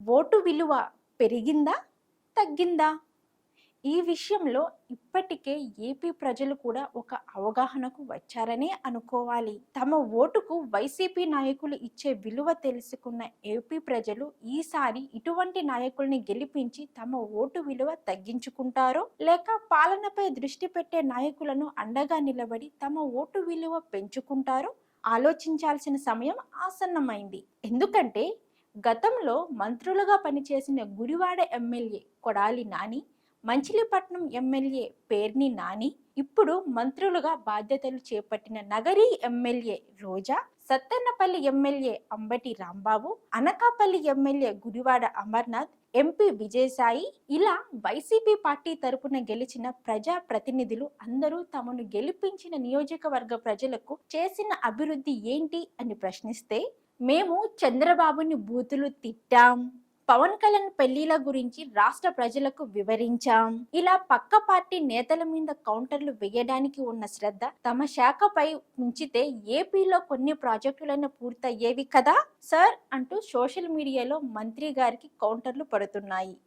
Vote విలువ పెరిగిందా తగ్గిందా? ఈ విషయంలో ఇప్పటికే ఏపీ ప్రజలు కూడా ఒక అవగాహనకు వచ్చారనే అనుకోవాలి. తమ ఓటుకు వైసీపీ నాయకులు ఇచ్చే విలువ తెలుసుకున్న ఏపీ ప్రజలు ఈసారి ఇటువంటి నాయకుల్ని గెలిపించి తమ ఓటు విలువ తగ్గించుకుంటారో లేక పాలనపై దృష్టి పెట్టే నాయకులను అండగా నిలబడి తమ ఓటు విలువ పెంచుకుంటారో ఆలోచించాల్సిన సమయం ఆసన్నమైంది. ఎందుకంటే గతంలో మంత్రులుగా పనిచేసిన గుడివాడ ఎమ్మెల్యే కొడాలి నాని మంచిలీపట్నం ఎమ్మెల్యే పేర్ని నాని ఇప్పుడు మంత్రులుగా బాధ్యతలు చేపట్టిన Nagari MLA Roja Sattenapalli MLA Ambati Rambabu Anakapalli MLA Gudivada Amarnath MP Vijayasai ఇలా వైసీపీ పార్టీ తరపున గెలిచిన ప్రజా ప్రతినిధులు అందరూ తమను గెలిపించిన నియోజకవర్గ ప్రజలకు చేసిన అభివృద్ధి ఏంటి అని ప్రశ్నిస్తే మేము చంద్రబాబుని బూతులు తిట్టాం. పవన్ కళ్యాణ్ పెళ్ళిల గురించి రాష్ట్ర ప్రజలకు వివరించాం. ఇలా పక్క పార్టీ నేతల మీద కౌంటర్లు వేయడానికి ఉన్న శ్రద్ధ తమ శాఖపై ఉంచితే ఏపీలో కొన్ని ప్రాజెక్టులైనా పూర్తయ్యేవి కదా? సార్ అంటూ సోషల్ మీడియాలో మంత్రి గారికి కౌంటర్లు పడుతున్నాయి.